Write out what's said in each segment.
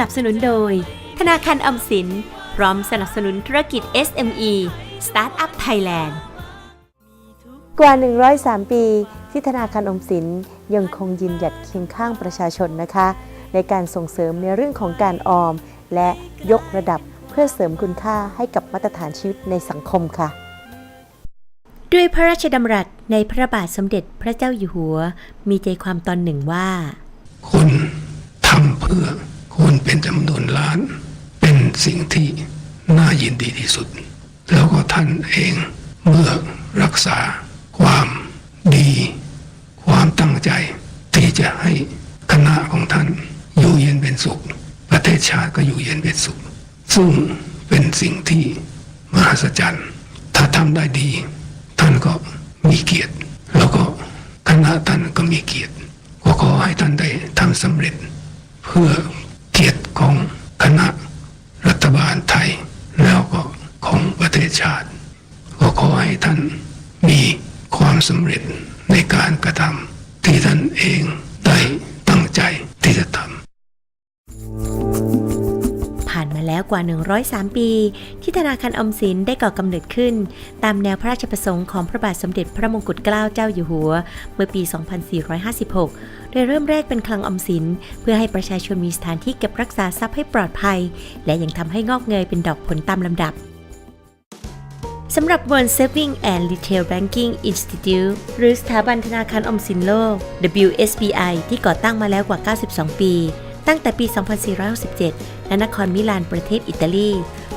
นับสนุนโดย ธนาคารออมสิน พร้อมสนับสนุนธุรกิจ SME Startup Thailand กว่า 103 ปี ที่ธนาคารออมสินยังคงยืนหยัดเคียงข้างประชาชนนะคะ ในการส่งเสริมในเรื่องของการออม และยกระดับเพื่อเสริมคุณค่าให้กับมาตรฐานชีวิตในสังคมค่ะด้วยพระราชดำรัสในพระบาทสมเด็จพระเจ้าอยู่หัว มีใจความตอนหนึ่งว่า คนทำเพื่อ คนเป็นจำนวนล้าน เป็นสิ่งที่น่ายินดีที่สุด แล้วก็ท่านเองเมื่อรักษาความดี ความตั้งใจ ที่จะให้คณะของท่านอยู่เย็นเป็นสุข ประเทศชาติก็อยู่เย็นเป็นสุข ซึ่งเป็นสิ่งที่มหัศจรรย์ ถ้าทำได้ดี ท่านก็มีเกียรติ แล้วก็คณะท่านก็มีเกียรติก็ขอให้ท่านได้ทำสำเร็จ เพื่อ ของคณะรัฐบาลไทย แล้วก็ของประเทศชาติ ก็ขอให้ท่านมีความสำเร็จในการกระทำที่ท่านเองได้ตั้งใจที่จะทำ แล้วกว่า 103 ปี ที่ธนาคารอมสินได้ก่อกำเนิดขึ้น ตามแนวพระราชประสงค์ของพระบาทสมเด็จพระมงกุฎเกล้าเจ้าอยู่หัว เมื่อปี 2456 โดยเริ่มแรกเป็นคลังอมสิน เพื่อให้ประชาชนมีสถานที่เก็บรักษาทรัพย์ให้ปลอดภัย และยังทำให้งอกเงยเป็นดอกผลตามลำดับสำหรับ World Saving and Retail Banking Institute หรือสถาบันธนาคารอมสินโลก WSBI ที่ก่อตั้งมาแล้วกว่า 92 ปี ตั้งแต่ปี 2467ณนครมิลานประเทศอิตาลี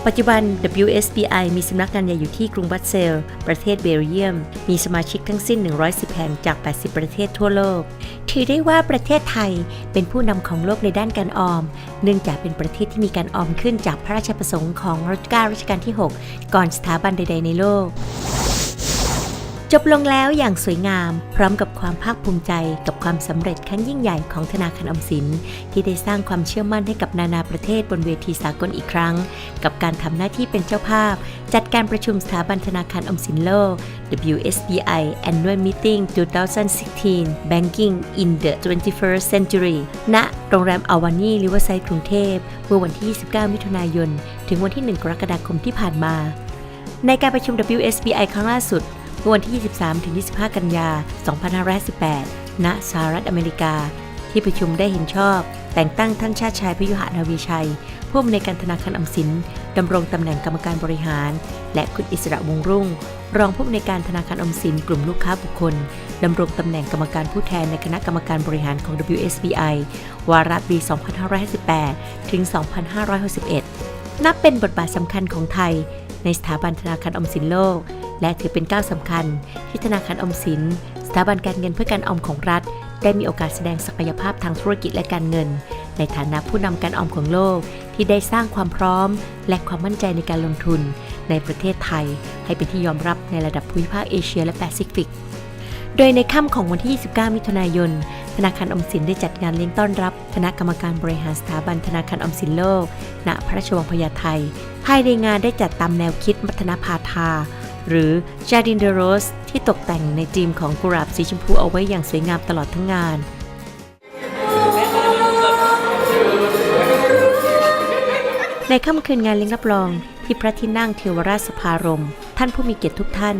ปัจจุบัน WSBI มีสำนักงานใหญ่อยู่ที่กรุงบัสเซล ประเทศเบลเยียม มีสมาชิกทั้งสิ้น 110 แห่งจาก 80 ประเทศทั่วโลก ถือได้ว่าประเทศไทยเป็นผู้นำของโลกในด้านการออม เนื่องจากเป็นประเทศที่มีการออมขึ้นจากพระราชประสงค์ของรัชกาลรัชกาลที่ 6 ก่อนสถาบันใด ๆ ในโลก จบลงแล้วอย่างสวยงาม พร้อมกับความภาคภูมิใจกับความสำเร็จครั้งยิ่งใหญ่ของธนาคารออมสิน ที่ได้สร้างความเชื่อมั่นให้กับนานาประเทศบนเวทีสากลอีกครั้ง กับการทำหน้าที่เป็นเจ้าภาพ จัดการประชุมสถาบันธนาคารออมสินโลก WSBI Annual Meeting 2016 Banking in the 21st Century ณโรงแรมอาวานีริเวอร์ไซด์กรุงเทพเมื่อวันที่ 29 มิถุนายน ถึงวันที่ 1 กรกฎาคมที่ผ่านมา ในการประชุม WSBI ครั้งล่าสุด เมื่อวันที่ 23ถึง25 กันยา 2518 ณ สหรัฐอเมริกา ที่ประชุมได้เห็นชอบ แต่งตั้งท่านชาติชายพยุหนาวีชัย ผู้อำนวยการธนาคารอมสินดำรงตำแหน่งกรรมการบริหาร และคุณอิสระวงรุ่ง รองผู้อำนวยการธนาคารอมสินกลุ่มลูกค้าบุคคลดำรงตำแหน่งกรรมการผู้แทนในคณะกรรมการบริหารของ WSBI วาระปี 2558 ถึง 2561 นับเป็นบทบาทสำคัญของไทย ในสถาบันธนาคารอมสินโลก และถือเป็นก้าวสำคัญ ที่ธนาคารอมสิน สถาบันการเงินเพื่อการออมของรัฐ ได้มีโอกาสแสดงศักยภาพทางธุรกิจและการเงิน ในฐานะผู้นำการออมของโลก ที่ได้สร้างความพร้อม และความมั่นใจในการลงทุน ในประเทศไทย ให้เป็นที่ยอมรับในระดับภูมิภาคเอเชียและแปซิฟิกโดยในค่ำของวันที่ 29 มิถุนายน ธนาคารอมสินได้จัดงานเลี้ยงต้อนรับ คณะกรรมการบริหารสถาบันธนาคารอมสินโลก ณ พระราชวังพญาไทภายในงานได้จัดตามแนวคิดมัทนาพาธา หรือ Jardin de Rose ที่ตกแต่งในธีมของกุหลาบสีชมพูเอาไว้อย่างสวยงามตลอดทั้งงาน ในค่ำคืนงานเลี้ยงรับรองที่พระที่นั่งเทวราชสภารม ท่านผู้มีเกียรติทุกท่าน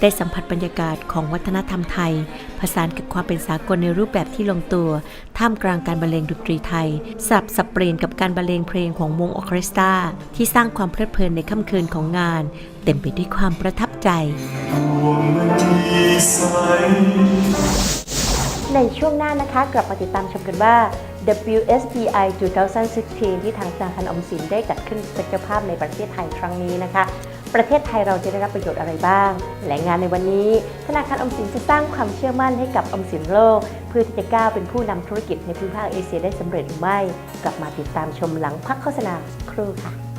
ได้สัมผัสบรรยากาศของวัฒนธรรมไทย ผสานกับความเป็นสากลในรูปแบบที่ลงตัว ท่ามกลางการบรรเลงดนตรีไทย สับสับเปลี่ยนกับการบรรเลงเพลงของวงออเคสตราที่สร้างความเพลิดเพลินในค่ำคืนของงาน เต็มไปด้วยความประทับใจ ในช่วงหน้านะคะ กลับมาติดตามชมกันว่า WSBI 2016 ที่ทางธนาคารออมสินได้จัดขึ้นเป็นเจ้าภาพในประเทศไทยครั้งนี้นะคะ ประเทศไทยเราจะได้รับประโยชน์อะไรบ้าง และงานในวันนี้ ธนาคารออมสินจะสร้างความเชื่อมั่นให้กับออมสินโลก เพื่อที่จะก้าวเป็นผู้นำธุรกิจในภูมิภาคเอเชียได้สำเร็จหรือไม่ กลับมาติดตามชมหลังพักโฆษณาครู่ค่ะ